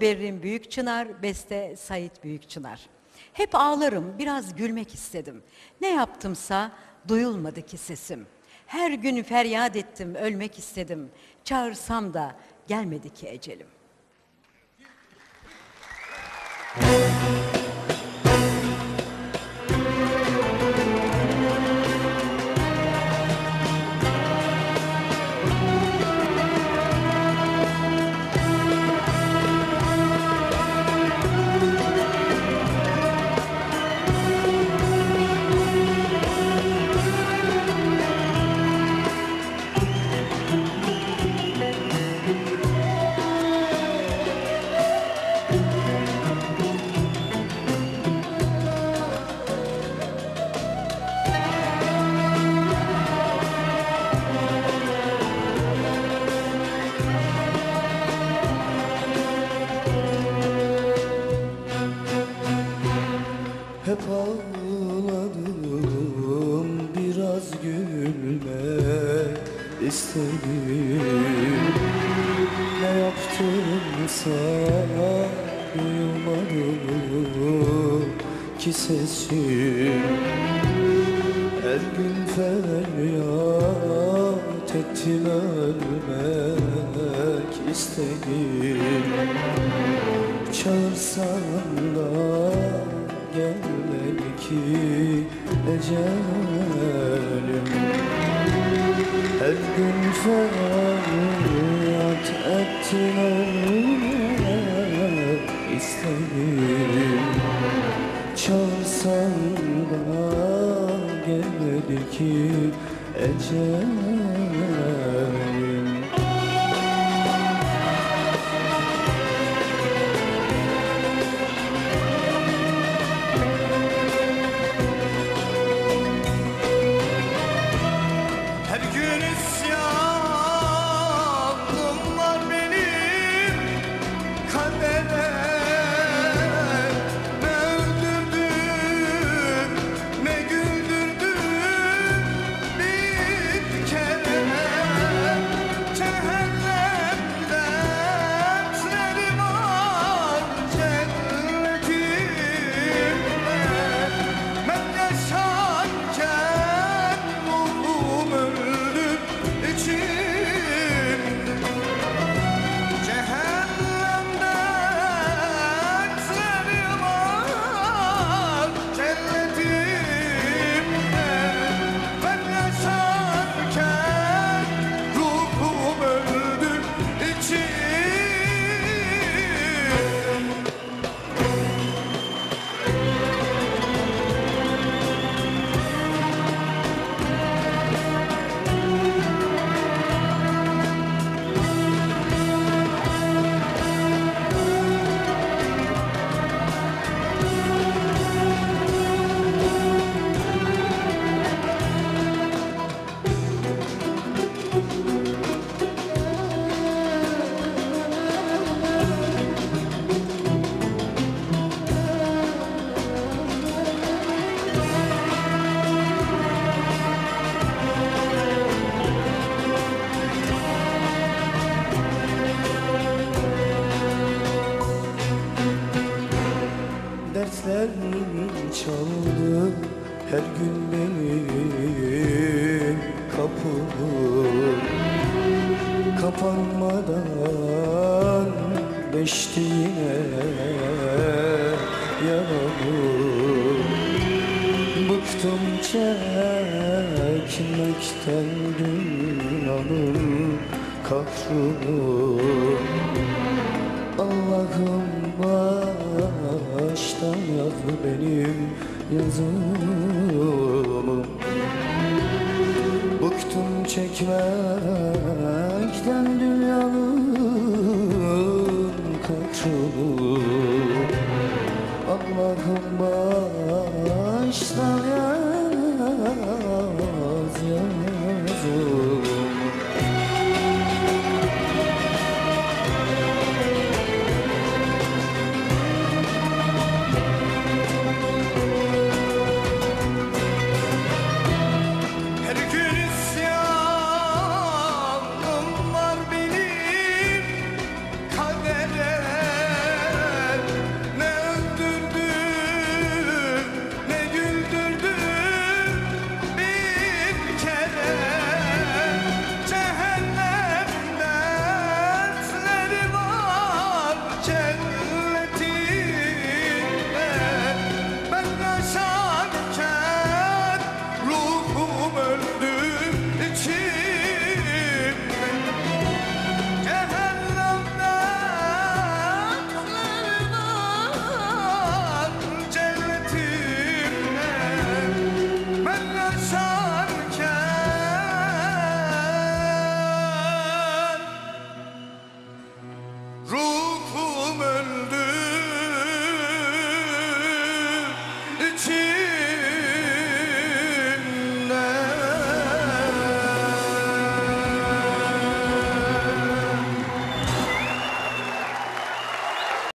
Berrin Büyükçınar, beste Sait Büyükçınar. Hep ağlarım, biraz gülmek istedim. Ne yaptımsa duyulmadı ki sesim. Her gün feryat ettim, ölmek istedim. Çağırsam da gelmedi ki ecelim. Biraz gülmek istedim. Ne yaptımsa duyulmadı ki sesim. Her gün feryat ettim ölmek istedim. Çağırsan da gelmedi ki ecelim. Her gün feryat ettin ölmek istedim. Çağırsan da gelmedi ki ecelim Yeah. Her gün benim kapımı Kapanmadan geçti yine yaramı Bıktım çekmekten dünyanın kahrını. Allah'ım baştan yaz benim yüzümü Bıktım çekmekten dünyanın kaçını. Allah'ım baştan yar